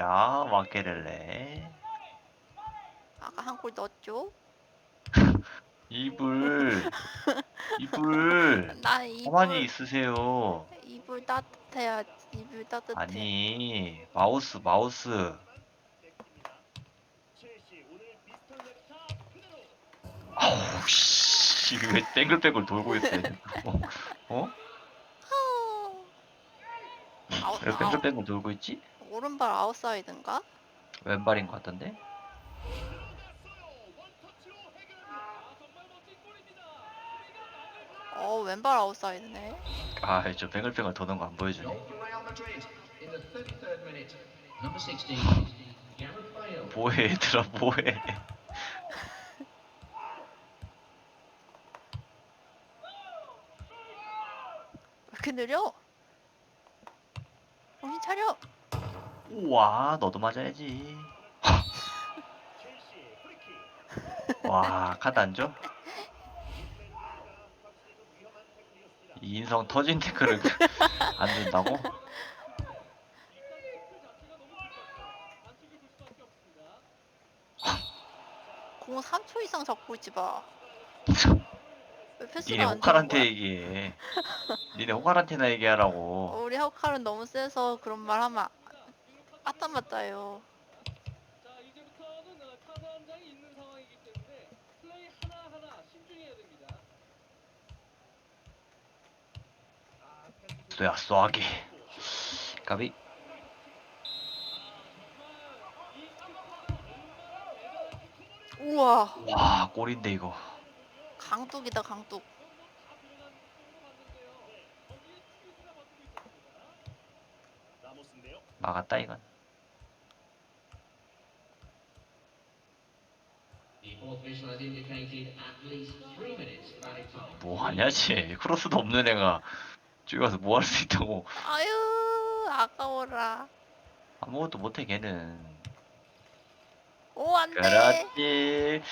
야, 마케렐레. 아까 한 골 넣었죠? 이불. 이불. 나 가만히 있으세요. 이불 따뜻해야 이불 따뜻해. 아니, 마우스, 마우스. 아우, 씨. 왜 땡글땡글 돌고 있어, 얘. 어? 어? 왜. 땡글땡글 돌고 있지? 오른발 아웃사이드인가? 왼발인 것 같던데? 어 왼발 아웃사이드네. 아, 저 뱅글뱅글 도는 거 안 보여주네. Goal for Real Madrid in the 33rd minute. Number 16, Gareth Bale. 뭐해, 얘들아, 뭐해. 왜 이렇게 느려? 정신 차려. 우와, 너도 맞아야지. 와, 카드 안 줘? 이 인성 터진 태클을 안 준다고? 공 3초 이상 잡고 있지 마. 왜 니네 안 호칼한테 얘기해. 니네 호칼한테나? 얘기하라고. 어, 우리 호칼은 너무 세서 그런 말 하면 아따 맞다요. 자 이제부터는 어, 카드 한 장이 있는 상황이기 때문에 플레이 하나 하나 신중해야 됩니다. 쏘야, 쏘하기. 까비. 우와 와, 골인데, 이거. 강뚝이다 강뚝. 막았다, 이건. 뭐 하냐, 쟤. 크로스도 없는 애가 저기 가서 뭐 할 수 있다고. 아유 아까워라. 아무것도 못해, 걔는. 오 안돼. 그렇지.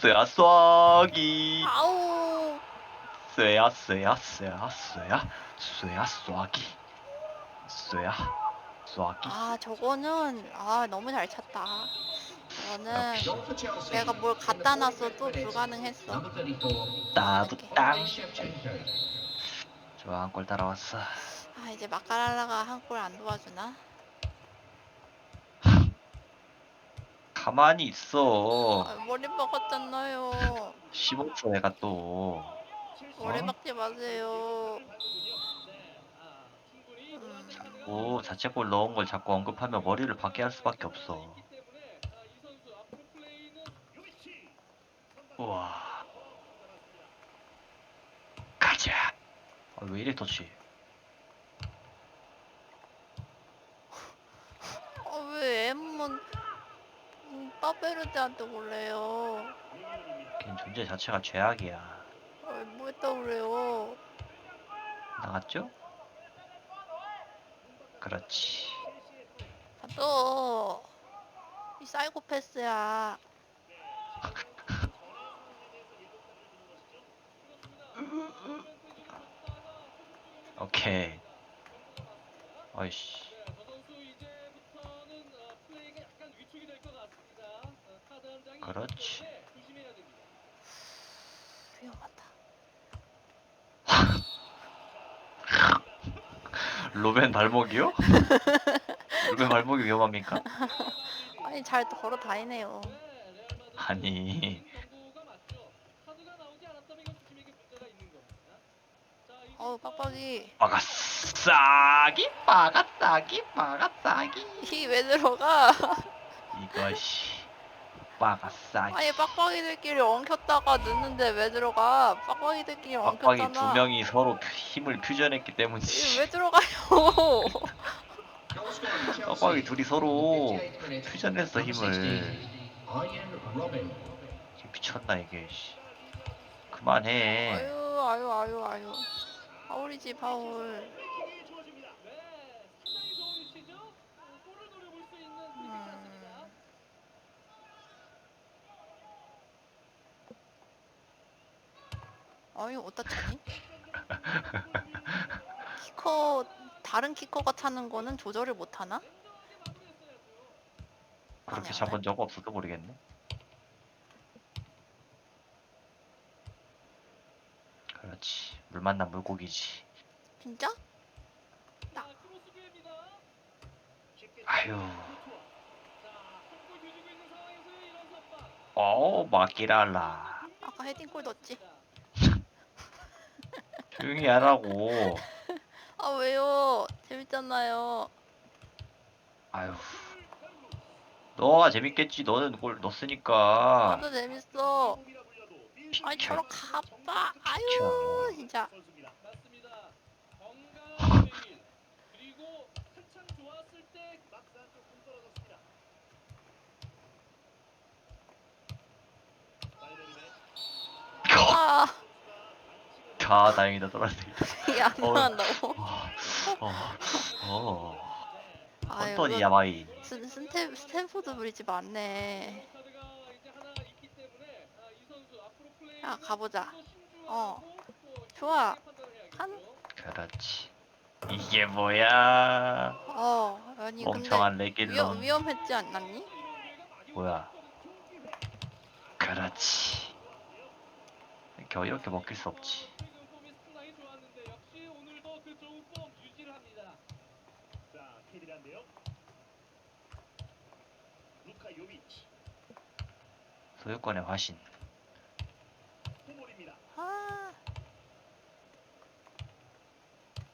쏘야, 쏘기. 아우 쏘야, 쏘야, 쏘야, 쏘야. 쏘야, 쏘기. 쏘야, 쏘기. 아 저거는 아 너무 잘 찼다. 저는 Chelsea. 내가 뭘 갖다 43rd 놨어도. 불가능했어. Number 34, 따부땅. 좋아, 한 골 따라왔어. 아 이제 마카랄라가 한 골 안 도와주나? 가만히 있어. 아, 머리 박았잖아요. 15초 애가 또. 머리 어? 박지 마세요. 음, 오, 자책골 넣은 걸 자꾸 언급하면 머리를 박게 할 수밖에 없어. 우와. 가자. 아, 왜 이래 터치? 아, 왜 엠은 음, 빠베르데한테 그래요? 걔 존재 자체가 죄악이야. 아, 뭐 했다 그래요? 나갔죠? 그렇지. 아, 너, 이 사이코패스야. 한 장이 그렇지. 위험하다. 로벤 발목이요? 로벤 발목이 위험합니까? 아니, 잘 걸어 다니네요. 아니. 정도가 맞죠. 카드가 나오지 않았다면 이건 주심에게 문제가 있는 겁니다. 자, 이제 어우, 빡빡이. 빠가 싸기 빠가 싸기 빠가 싸기 이 왜 들어가? 이것이 빠가 싸기 아니, 빡빡이들끼리 엉켰다가 늦는데 왜 들어가? 빡빡이들끼리 빡빡이 엉켰잖아. 두 명이 서로 퓨- 힘을 퓨전했기 이게 때문이지 왜 들어가요? 빡빡이 둘이 서로 in the 58th minute. 퓨전했어 힘을 16, Arjen Robben. 이게 미쳤나 이게 씨. 그만해 아유, 아유, 아유, 아유. 파울이지, 파울. 네, 상당히 좋은 위치죠. 어, 골을 노려볼 수 있는 음. 아니, 어디다 차니? 키커, 다른 키커가 차는 거는 조절을 못 하나? 그렇게 방향을. 잡은 적 없어도 모르겠네. 그렇지. 물 만난 물고기지. 진짜? 아유. 어, 마키랄라. 아까 헤딩골 넣었지? 조용히 하라고. 아 왜요? 재밌잖아요. 아유. 너가 재밌겠지. 너는 골 넣었으니까. 나도 재밌어. 비켜. 저런 가빠. 아유 진짜. 아, 자, 다행이다. 떨어졌다. 이게 안 어. 나간다고. 어, 어. 아유, 헌터니 그거 야바이. 스, 스탠, 스탠포드 브리지 맞네. 카드가 이제 하나 있기 때문에 아, 이 선수 앞으로 플레이 야, 가보자. 어. 어. 좋아. 한- 그렇지. 이게 뭐야? 어, 아니 멍청한 위험, 레길런. 위험했지 않았니? 뭐야? 그렇지. 겨우 이렇게 먹힐 수 없지. 소유권의 화신. 아,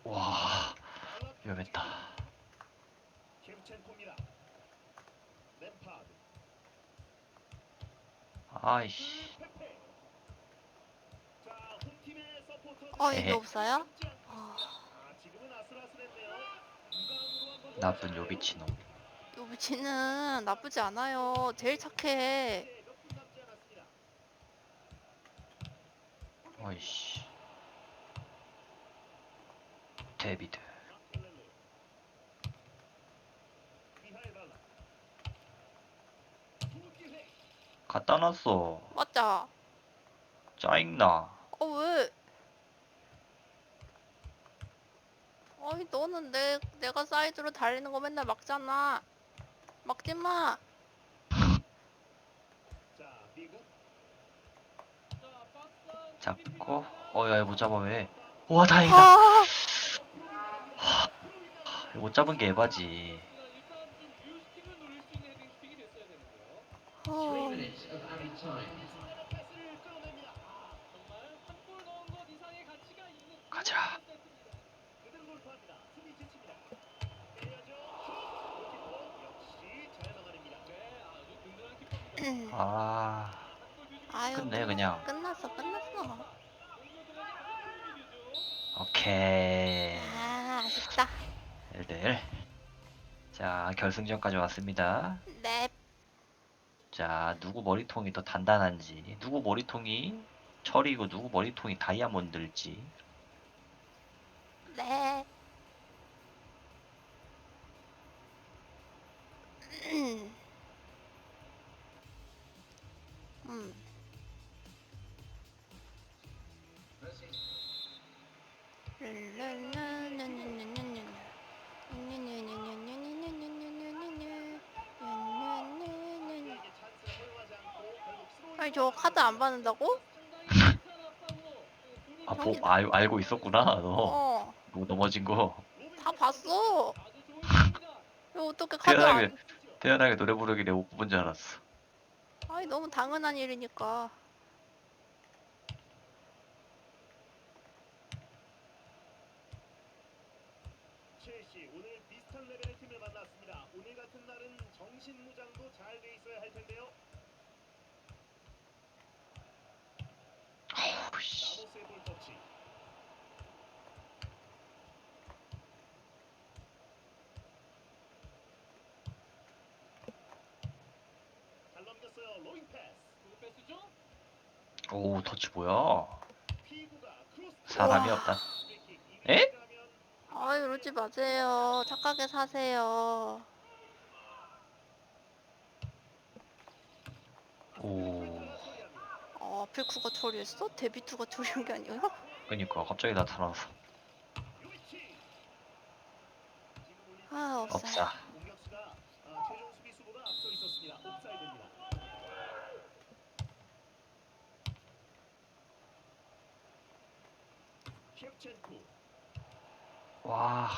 와, 위험했다. 아이씨. 어 에헤. 이게 없어요? 아, 나쁜 요비치놈. 요비치는 나쁘지 않아요. 제일 착해. 네, 몇분 남지 않았습니다. 아이씨. 데비드. 갖다 놨어. 맞자. 짜증나. 어 왜? 어이 너는 내 내가 사이드로 달리는 거 맨날 막잖아. 막지 마. 자, 미국. 잡고. 어, 야, 못 잡아, 왜? 와, 다행이다. 아, 못 잡은 게 에바지. 있는 가자. 키퍼입니다. 아, 아유 끝내, 그냥. 끝났어 끝났어. 오케이. 아 아쉽다. 일들. 자, 결승전까지 왔습니다. 네. 자, 누구 머리통이 더 단단한지, 누구 머리통이 철이고 누구 머리통이 다이아몬드일지. 네. 아니 저 카드 안 받는다고? 아, 저기- 뭐, 알, 알고 있었구나, 너. 어. 뭐 넘어진 거. 다 봤어. 왜 어떻게 카드 태연하게, 안? 태연하게 노래 부르기 내가 못 본 줄 알았어. 아니 너무 당연한 일이니까. 첼시 오늘 비슷한 레벨의 팀을 만났습니다. 오늘 같은 날은 정신 무장도 잘 돼 있어야 할 텐데요. 어우, 씨. 라모스의 볼 터치. 잘 넘겼어요. 로잉 패스. 그 패스죠? 오, 터치 뭐야? 사람이 우와. 없다. 에? 아이 그러지 마세요. 착하게 사세요. 오, 어 필쿠가 처리했어? 데비투가 처리한 게 아니에요? 그니까 갑자기 나타나서. 아 없어요. 없사. 공격수가 아, 최종 수비수보다 앞서 있었습니다. 와.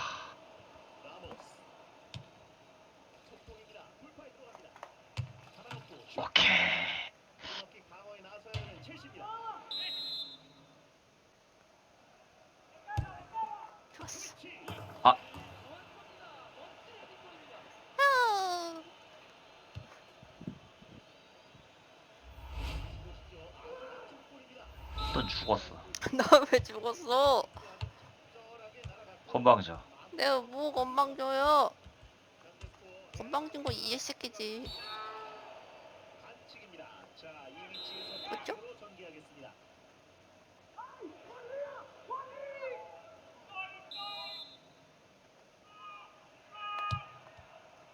오케이 나 왜 죽었어? 건방져 내가 뭐 건방 줘요? 현재 스코어 건방 준거 이해 새끼지. 그쵸? 반칙으로 전개하겠습니다.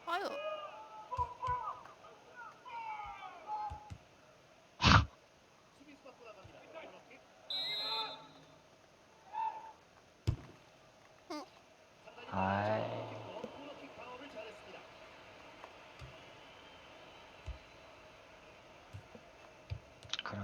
아유. 수비수 받고 나갑니다. 코너킥. 응. 상당히 아이. 코너킥으로 코너킥 방어를 잘했습니다. 그렇지 슈팅 강하지야.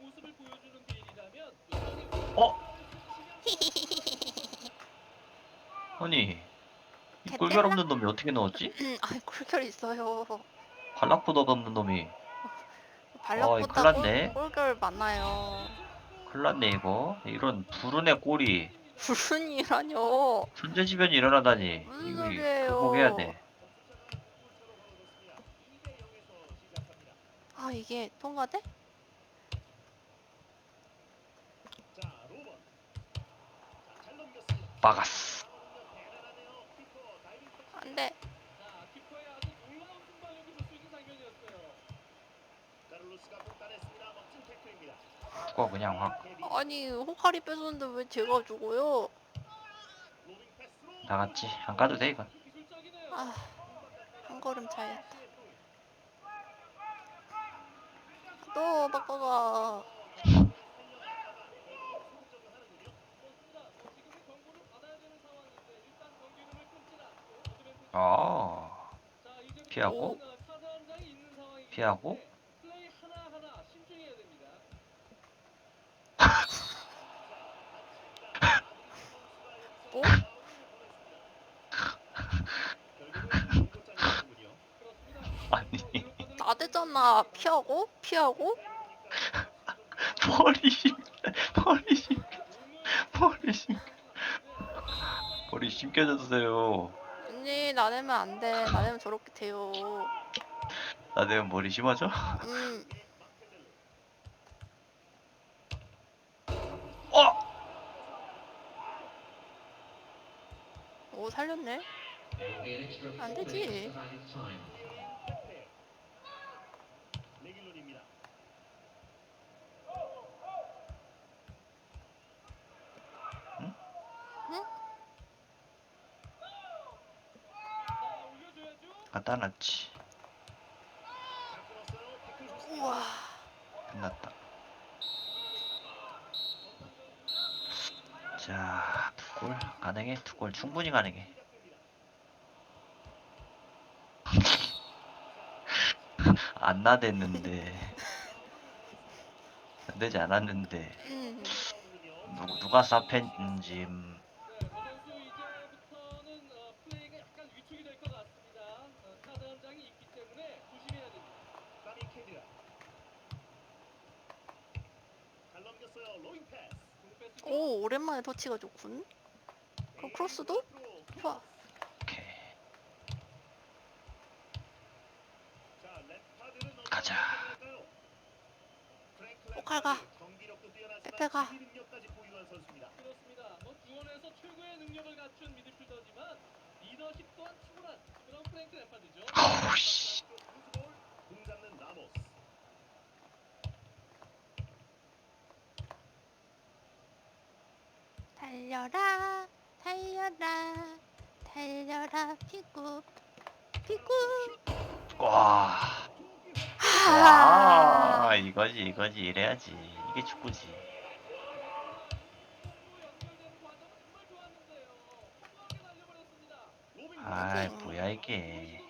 모습을 보여주는 베일이라면 여전히 어? 아니 이 꿀결 없는 놈이 어떻게 넣었지? 음, 아이 꿀결 있어요. 발락보다 없는 놈이 발락보다 큰일 났네. 꿀, 꿀결 많아요. 큰일 났네 이거 이런 불운의 꼴이 무슨 일하뇨? 천재지변이 일어나다니 무슨 이거 소리예요? 극복해야 돼 점수차가 2골차로 벌어졌 죽어 그냥 확 아니 호카리 뺏었는데 왜 제가 죽어요? 나갔지 안 가도 돼 이건. 아 한 걸음 차이였다. 또 바꿔가. 받아야 되는 상황인데 일단 경기를 끊진 않고 어드밴티지. 아 자, 이제부터 피하고? 카드 한 장이 있는 상황이기 피하고? 때문에 플레이 하나하나 신중해야 됩니다. 뭐? 그렇습니다. 아니 피하고 피하고. 머리 심 머리 심 머리 심 머리 심겨졌어요 언니 나대면 안 돼. 나대면 저렇게 돼요. 나 내가 머리 심하죠? 음. 어! 오 살렸네. 안 되지. 레길론입니다. 자, 올려줘야죠. 갖다 놨지 잘 끊었어요. 태클 좋습니다. 우와. 끝났다 자, 두 골 가능해? 두 골 충분히 가능해. 안 나댔는데. 안 되지 않았는데. 음. 누구, 누가 쌉했는지. 음, 네, 저 선수 이제부터는 어, 플레이가 약간 위축이 될 것 같습니다. 어, 카드 한 장이 있기 때문에 조심해야 됩니다. 까미 케디라. 잘 넘겼어요. 로잉 패스. 공 뺐고 오 오랜만에 터치가 좋군. 그럼 크로스도? 좋아. 오케이. 가자. 선수일까요? 프랭크 꼭 갈가. 램파드, 경기력도 뛰어나지 달려라 달려라 달려라 피구 피구 와. 하 와 이거지 이거지 이래야지 이게 축구지. 아 음. 뭐야 이게.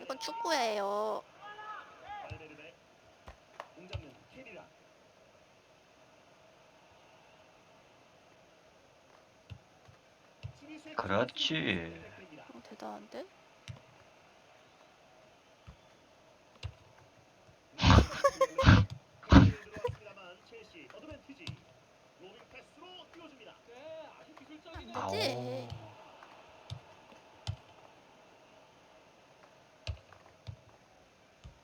이건 축구예요 발베르네. 공 잡는 케리라. 수비수의 그렇지. 어, 대단한데 들어왔습니다만 첼시 어드밴티지. 로빙 패스로 띄워줍니다. 네, 아주 기술적이네요. 안 되지. 아오.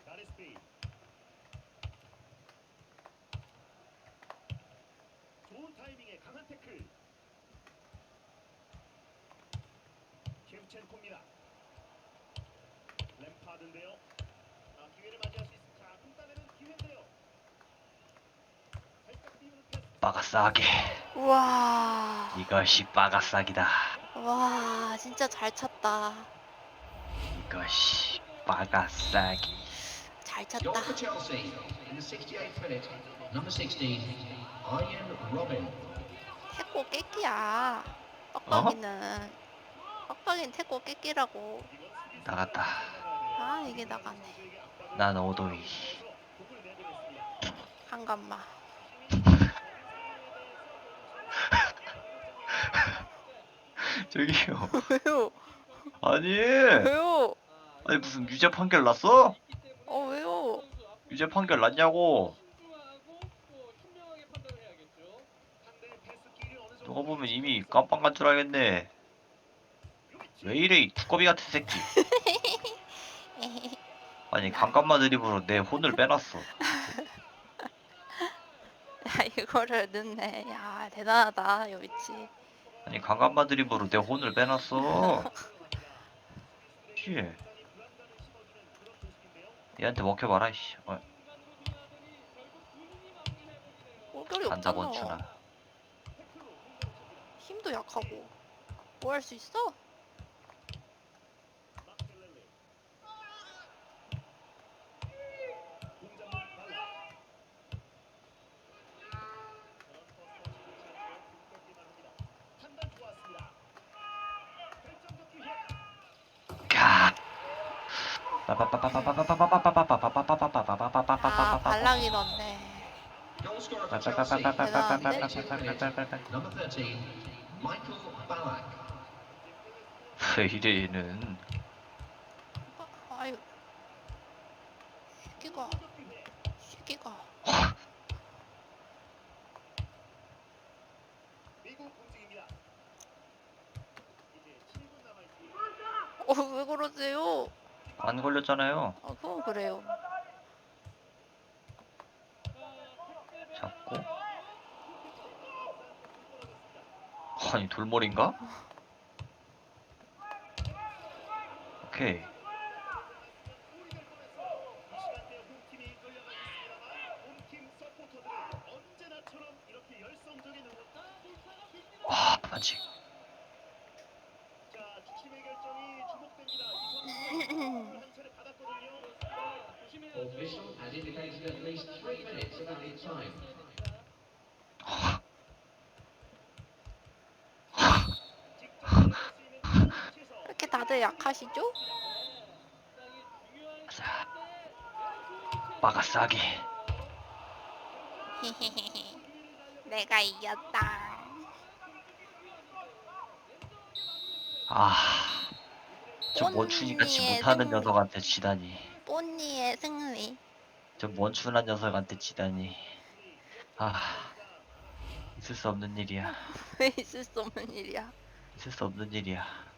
가레스 베일. 좋은 타이밍에 강한 태클. 켐첸코입니다. 램파드인데요. 아, 기회를 맞이할 수 있습니다. 자, 공따내는 기회인데요. 살짝 띄우는 패스. 빠가싸게. 우와 이것이 빠가싸기다. 와 진짜 잘 찼다 이것이 빠가싸기. 잘 찼다 for Chelsea in the 68th minute. Number 16, Ian Robin. 태고 깨끼야 빡빡이는 빡빡이는 태고 깨끼라고 나갔다. 아 이게 나가네 난 오도이. 한간마 저기요. 왜요 아니. 왜요 아니 무슨 유죄 판결 났어? 어 왜요 유죄 판결 났냐고. 누가 보면 이미 깜빵 간줄 알겠네. 왜 이래 이 두꺼비 같은 새끼. 아니 강간마 드립으로 내 혼을 빼놨어. 야 이거를 넣네 야 대단하다 요비치 아니 강간마 드립으로 내 혼을 빼놨어. 씨. 얘한테 먹혀봐라 이씨. 어, 간다 없잖아 원춘아. 힘도 약하고 뭐 할 수 있어? 아 발락이 넣네 Goal scorer for Chelsea. Number 13, Michael Ballack. 왜 이래는 아, 아유 새끼가 새끼가 미국 공식입니다. 이제 7분 남아 있습니다. 어왜 그러세요? 안 걸렸잖아요. 아 그건 그래요 잡고. 아니 돌머리인가? 오케이. 이 시간대에 홈팀이 끌려가고 있습니다만 홈팀 서포터들은 언제나처럼 이렇게 열성적인 응원. 와 반칙. 자, 주심의 결정이 주목됩니다. 이 선수가 한 차례 받았거든요. Official has indicated at least three minutes of added time. 직접 받을 수 있는 최소. 이렇게 다들 약하시죠? 자, 빠가 싸기. 내가 이겼다 아, 저 원춘이 같이 언니의 못하는 승리. 녀석한테 지다니. 뽀니의 승리 저 원춘한 녀석한테 지다니. 아, 있을 수 없는 일이야. 왜 있을 수 없는 일이야 있을 수 없는 일이야.